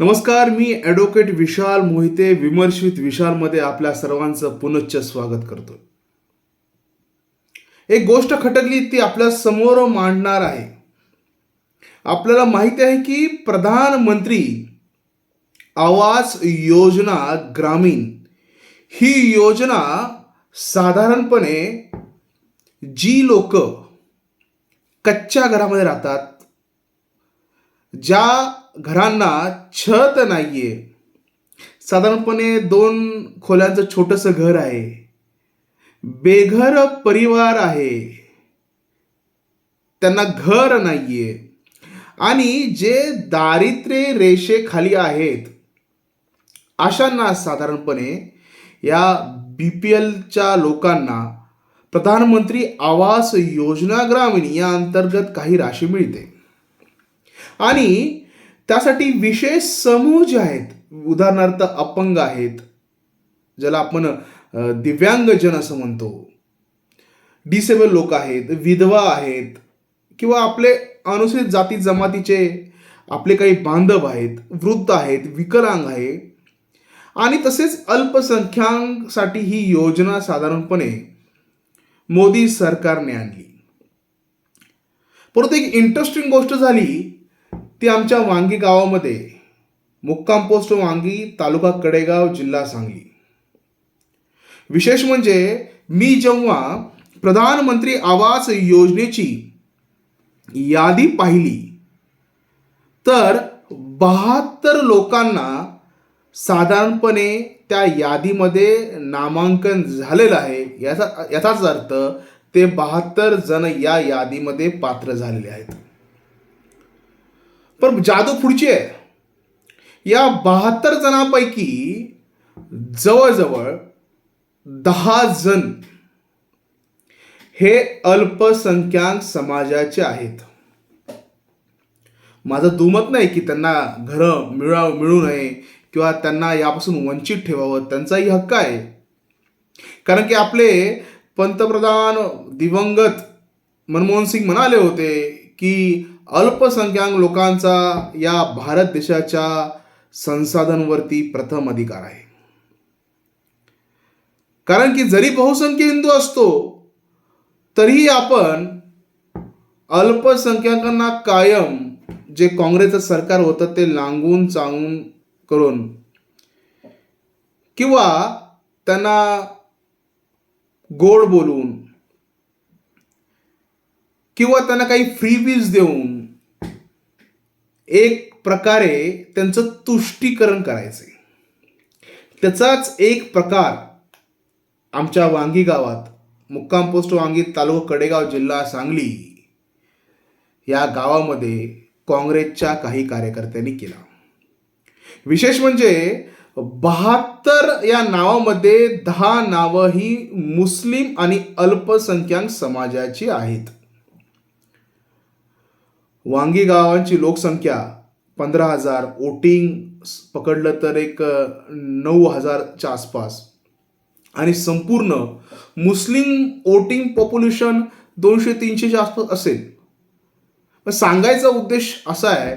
नमस्कार मी ॲडव्होकेट विशाल मोहिते विमर्शित विशालमध्ये आपल्या सर्वांचं पुनश्च स्वागत करतो. एक गोष्ट खटकली ती आपल्यासमोर मांडणार आहे. आपल्याला माहिती आहे की प्रधानमंत्री आवास योजना ग्रामीण ही योजना साधारणपणे जी लोक कच्च्या घरामध्ये राहतात ज्या घरांना छत नाहीये. साधारणपणे दोन खोल्यांचं छोटंसं घर आहे. बेघर परिवार आहे. त्यांना घर नाहीये. आणि जे दारिद्र्य रेषेखाली आहेत अशांना साधारणपणे या बी पी एलच्या लोकांना प्रधानमंत्री आवास योजना ग्रामीण या अंतर्गत काही राशी मिळते. आणि त्यासाठी विशेष समूह जे आहेत उदाहरणार्थ अपंग आहेत ज्याला आपण दिव्यांगजन असं म्हणतो. डिसेबल लोक आहेत विधवा आहेत किंवा आपले अनुसूचित जाती जमातीचे आपले काही बांधव आहेत वृद्ध आहेत विकलांग आहे. आणि तसेच अल्पसंख्यांसाठी ही योजना साधारणपणे मोदी सरकारने आणली. परंतु एक इंटरेस्टिंग गोष्ट झाली ती आमच्या वांगी गावामध्ये मुक्काम पोस्ट वांगी तालुका कडेगाव जिल्हा सांगली. विशेष म्हणजे मी जेव्हा प्रधानमंत्री आवास योजनेची यादी पाहिली तर बहात्तर लोकांना साधारणपणे त्या यादीमध्ये नामांकन झालेलं आहे. याचा याचाच अर्थ ते बहात्तर जण या यादीमध्ये पात्र झालेले आहेत. पण जादू पुढची आहे. या बहात्तर जणांपैकी जवळजवळ दहा जण हे अल्पसंख्याक समाजाचे आहेत. माझं दुमत नाही की त्यांना घरं मिळा मिळू नये किंवा त्यांना यापासून वंचित ठेवावं. त्यांचाही हक्क आहे. कारण की आपले पंतप्रधान दिवंगत मनमोहन सिंग म्हणाले होते की अल्पसंख्याक लोकांचा या भारत देशाच्या संसाधनवरती प्रथम अधिकार आहे. कारण की जरी बहुसंख्य हिंदू असतो तरीही आपण अल्पसंख्याकांना कायम जे काँग्रेसचं सरकार होतं ते लांगून चांगून करून किंवा त्यांना गोड बोलून किंवा त्यांना काही फ्रीबीज देऊन एक प्रकारे त्यांचं तुष्टीकरण करायचे. त्याचाच एक प्रकार आमच्या वांगी गावात मुक्काम पोस्ट वांगी तालुका कडेगाव जिल्हा सांगली या गावामध्ये काँग्रेसच्या काही कार्यकर्त्यांनी केला. विशेष म्हणजे बहात्तर या नावामध्ये दहा नावं ही मुस्लिम आणि अल्पसंख्याक समाजाची आहेत. वांगी गावांची लोकसंख्या पंधरा हजार. वोटिंग पकडलं तर एक नऊ हजारच्या आसपास. आणि संपूर्ण मुस्लिम वोटिंग पॉप्युलेशन दोनशे तीनशेच्या आसपास असेल. सांगायचा उद्देश असा आहे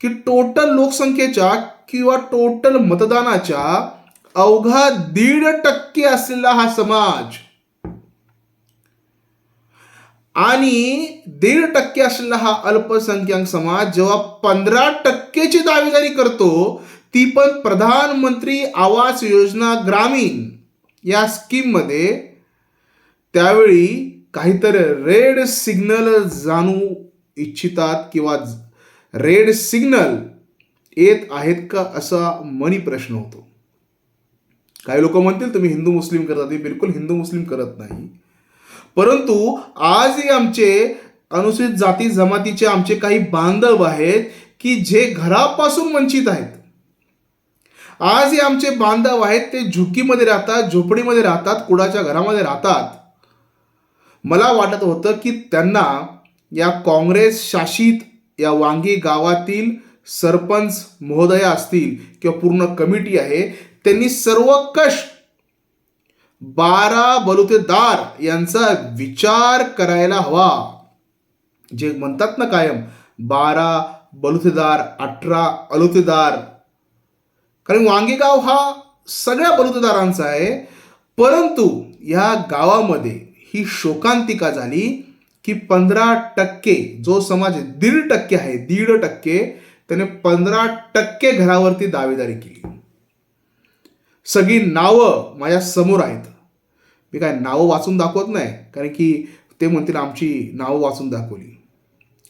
की टोटल लोकसंख्येच्या किंवा टोटल मतदानाच्या अवघा दीड टक्के असलेला हा समाज आणि दीड टक्के असलेला हा अल्पसंख्याक समाज जेव्हा पंधरा टक्केची दावेदारी करतो ती पण प्रधानमंत्री आवास योजना ग्रामीण या स्कीममध्ये. त्यावेळी काहीतरी रेड सिग्नल जाणू इच्छितात किंवा रेड सिग्नल येत आहेत का असा मनी प्रश्न होतो. काही लोक म्हणतील तुम्ही हिंदू मुस्लिम करता. ते बिलकुल हिंदू मुस्लिम करत नाही. परंतु आजही आमचे अनुसूचित जाती जमातीचे आमचे काही बांधव आहेत की जे घरापासून वंचित आहेत. आजही आमचे बांधव आहेत ते झुकीमध्ये राहतात झोपडीमध्ये राहतात कुडाच्या घरामध्ये राहतात. मला वाटत होतं की त्यांना या काँग्रेस शासित या वांगी गावातील सरपंच महोदया असतील किंवा पूर्ण कमिटी आहे त्यांनी सर्व कष्ट बारा बलुतेदार यांचा विचार करायला हवा. जे म्हणतात ना कायम बारा बलुतेदार अठरा अलुतेदार. कारण वांगेगाव हा सगळ्या बलुतेदारांचा आहे. परंतु या गावामध्ये ही शोकांतिका झाली की पंधरा टक्के जो समाज दीड टक्के आहे दीड टक्के त्याने पंधरा टक्के घरावरती दावेदारी केली. सगळी नावं माझ्यासमोर आहेत. मी काय नावं वाचून दाखवत नाही कारण की ते म्हणतील आमची नावं वाचून दाखवली.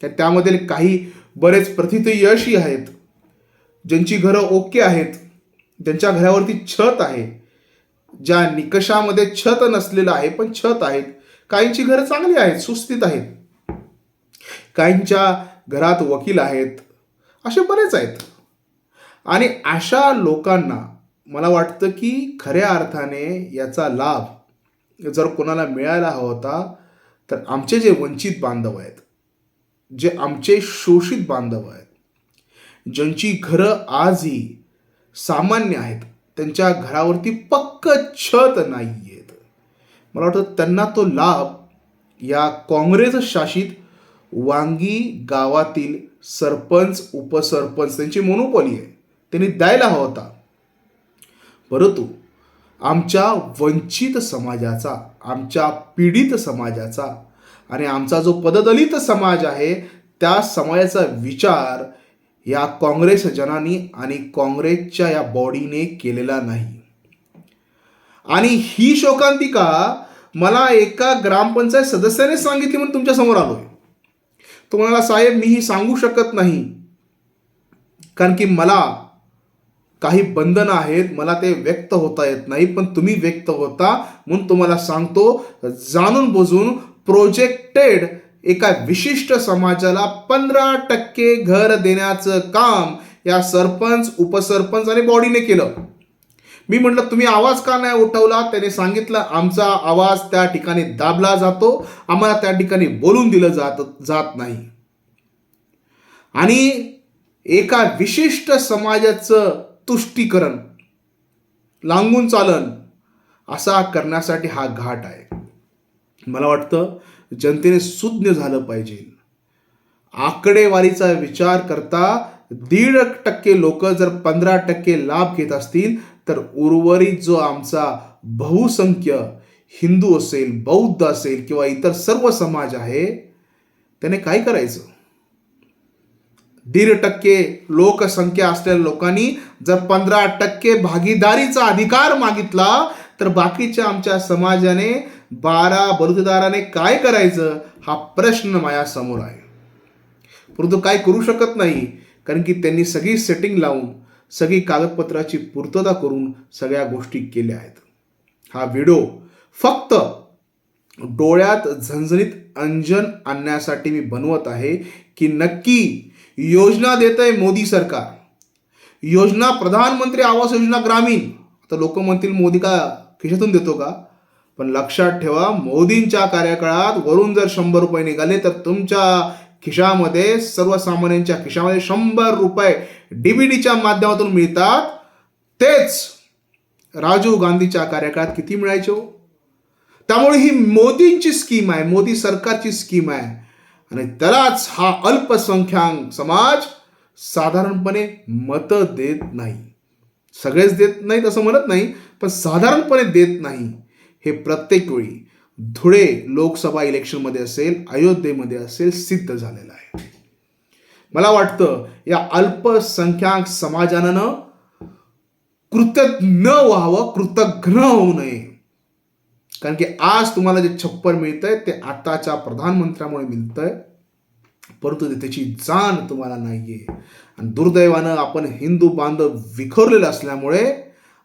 कारण त्यामध्ये काही बरेच प्रथित यशही आहेत ज्यांची घरं ओके आहेत ज्यांच्या घरावरती छत आहे ज्या निकषामध्ये छत नसलेलं आहे पण छत आहेत काहींची घरं चांगली आहेत सुस्थित आहेत. काहींच्या घरात वकील आहेत असे बरेच आहेत. आणि अशा लोकांना मला वाटतं की खऱ्या अर्थाने याचा लाभ जर कोणाला मिळायला हवा होता तर आमचे जे वंचित बांधव आहेत जे आमचे शोषित बांधव आहेत ज्यांची घरं आजही सामान्य आहेत त्यांच्या घरावरती पक्क छत नाही आहेत मला वाटतं त्यांना तो लाभ या काँग्रेस शासित वांगी गावातील सरपंच उपसरपंच त्यांची मोनोपॉली आहे त्यांनी द्यायला हवा होता. परंतु आमच्या वंचित समाजाचा आमच्या पीडित समाजाचा आणि आमचा जो पददलित समाज आहे त्या समाजाचा विचार या काँग्रेस जनांनी आणि काँग्रेसच्या या बॉडीने केलेला नाही. आणि ही शोकांतिका मला एका ग्रामपंचायत सदस्याने सांगितली म्हणून तुमच्यासमोर आलोय. तो म्हणाला साहेब मी ही सांगू शकत नाही. कारण की मला काही बंधनं आहेत मला ते व्यक्त होता येत नाही पण तुम्ही व्यक्त होता म्हणून तुम्हाला सांगतो जाणून बुजून प्रोजेक्टेड एका विशिष्ट समाजाला पंधरा टक्के घर देण्याचं काम या सरपंच उपसरपंच आणि बॉडीने केलं. मी म्हटलं तुम्ही आवाज का नाही उठवला? त्याने सांगितलं आमचा आवाज त्या ठिकाणी दाबला जातो आम्हाला त्या ठिकाणी बोलून दिलं जात जात नाही. आणि एका विशिष्ट समाजाचं तुष्टीकरण लांगून चालन असा करण्यासाठी हा घाट आहे. मला वाटतं जनतेने सुज्ञ झालं पाहिजे. आकडेवारीचा विचार करता दीड टक्के लोक जर पंधरा टक्के लाभ घेत असतील तर उर्वरित जो आमचा बहुसंख्य हिंदू असेल बौद्ध असेल किंवा इतर सर्व समाज आहे त्याने काय करायचं? दीड टक्के लोकसंख्या असलेल्या लोकांनी जर पंधरा टक्के भागीदारीचा अधिकार मागितला तर बाकीच्या आमच्या समाजाने बारा बलुतेदाराने काय करायचं हा प्रश्न माझ्यासमोर आहे. परंतु काय करू शकत नाही कारण की त्यांनी सगळी सेटिंग लावून सगळी कागदपत्राची पूर्तता करून सगळ्या गोष्टी केल्या आहेत. हा व्हिडिओ फक्त डोळ्यात झणझणीत अंजन आणण्यासाठी मी बनवत आहे की नक्की योजना देत आहे मोदी सरकार. योजना प्रधानमंत्री आवास योजना ग्रामीण. आता लोक म्हणतील मोदी का खिशातून देतो का? पण लक्षात ठेवा मोदींच्या कार्यकाळात वरून जर शंभर रुपये निघाले तर तुमच्या खिशामध्ये सर्वसामान्यांच्या खिशामध्ये शंभर रुपये डीबीडीच्या माध्यमातून मिळतात. तेच राजीव गांधीच्या कार्यकाळात किती मिळायचे हो? त्यामुळे ही मोदींची स्कीम आहे मोदी सरकारची स्कीम आहे. आणि त्यालाच हा अल्पसंख्याक समाज साधारणपणे मतं देत नाही. सगळेच देत नाहीत असं म्हणत नाही पण साधारणपणे देत नाही. हे प्रत्येक वेळी धुळे लोकसभा इलेक्शनमध्ये असेल अयोध्येमध्ये असेल सिद्ध झालेलं आहे. मला वाटतं या अल्पसंख्याक समाजानं कृतज्ञ व्हावं कृतघ्न होऊ नये. कारण की आज तुम्हाला जे छप्पर मिळतंय ते आताच्या प्रधानमंत्र्यामुळे मिळतंय. परंतु त्याची जाण तुम्हाला नाहीये. आणि दुर्दैवानं आपण हिंदू बांधव विखरलेलं असल्यामुळे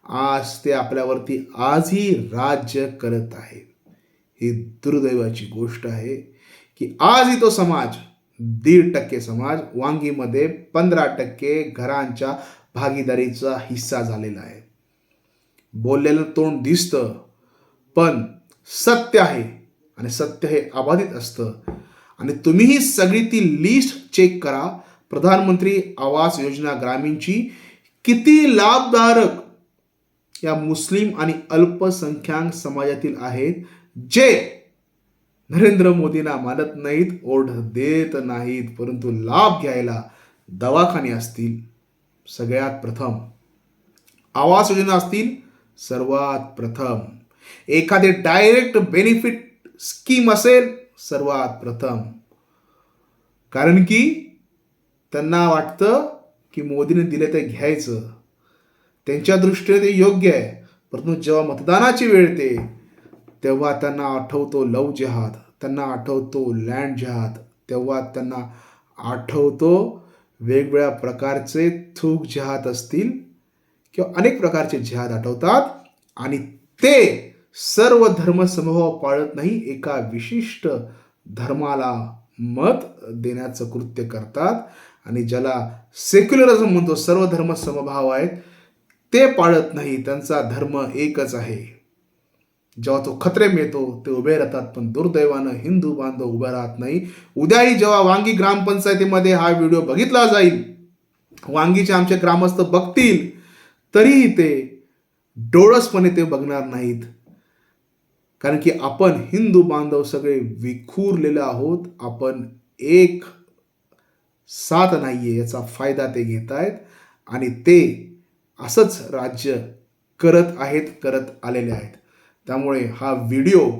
आज ते आपल्यावरती आजही राज्य करत आहे ही दुर्दैवाची गोष्ट आहे की आजही तो समाज दीड टक्के समाज वांगीमध्ये पंधरा टक्के घरांच्या भागीदारीचा हिस्सा झालेला आहे. बोललेलं तोंड दिसतं पण सत्य आहे आणि सत्य हे अबाधित असतं. आणि तुम्हीही सगळी ती लिस्ट चेक करा. प्रधानमंत्री आवास योजना ग्रामीणची किती लाभदारक या मुस्लिम आणि अल्पसंख्याक समाजातील आहेत जे नरेंद्र मोदींना मानत नाहीत ओढ देत नाहीत परंतु लाभ घ्यायला दवाखाने असतील. सगळ्यात प्रथम आवास योजना असतील सर्वात प्रथम. एखादे डायरेक्ट बेनिफिट स्कीम असेल सर्वात प्रथम. कारण की त्यांना वाटतं की मोदीने दिले ते घ्यायचं. त्यांच्या दृष्टीने ते योग्य आहे. परंतु जेव्हा मतदानाची वेळ येते तेव्हा त्यांना आठवतो लव जिहाद त्यांना आठवतो लँड जिहाद तेव्हा त्यांना आठवतो वेगवेगळ्या प्रकारचे थूक जिहाद असतील किंवा अनेक प्रकारचे जिहाद आठवतात आणि ते सर्व धर्मसमूह पाळत नाही एका विशिष्ट धर्माला मत देण्याचं कृत्य करतात. आणि ज्याला सेक्युलरिझम म्हणतो सर्व धर्म समभाव आहेत ते पाळत नाही त्यांचा धर्म एकच आहे. जेव्हा तो खत्रे मिळतो ते उभे राहतात पण दुर्दैवानं हिंदू बांधव उभे राहत नाही. उद्याही जेव्हा वांगी ग्रामपंचायतीमध्ये हा व्हिडिओ बघितला जाईल वांगीचे आमचे ग्रामस्थ बघतील तरीही ते डोळसपणे ते बघणार नाहीत. कारण की आपण हिंदू बांधव सगळे विखुरलेले आहोत. आपण एक साथ नाही आहे याचा फायदा ते घेत आहेत. आणि ते असंच राज्य करत आहेत करत आलेले आहेत. त्यामुळे हा व्हिडिओ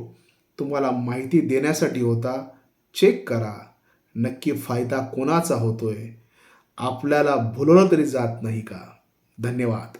तुम्हाला माहिती देण्यासाठी होता. चेक करा. नक्की फायदा कोणाचा होतोय? आपल्याला भुलवलं तरी जात नाही का? धन्यवाद.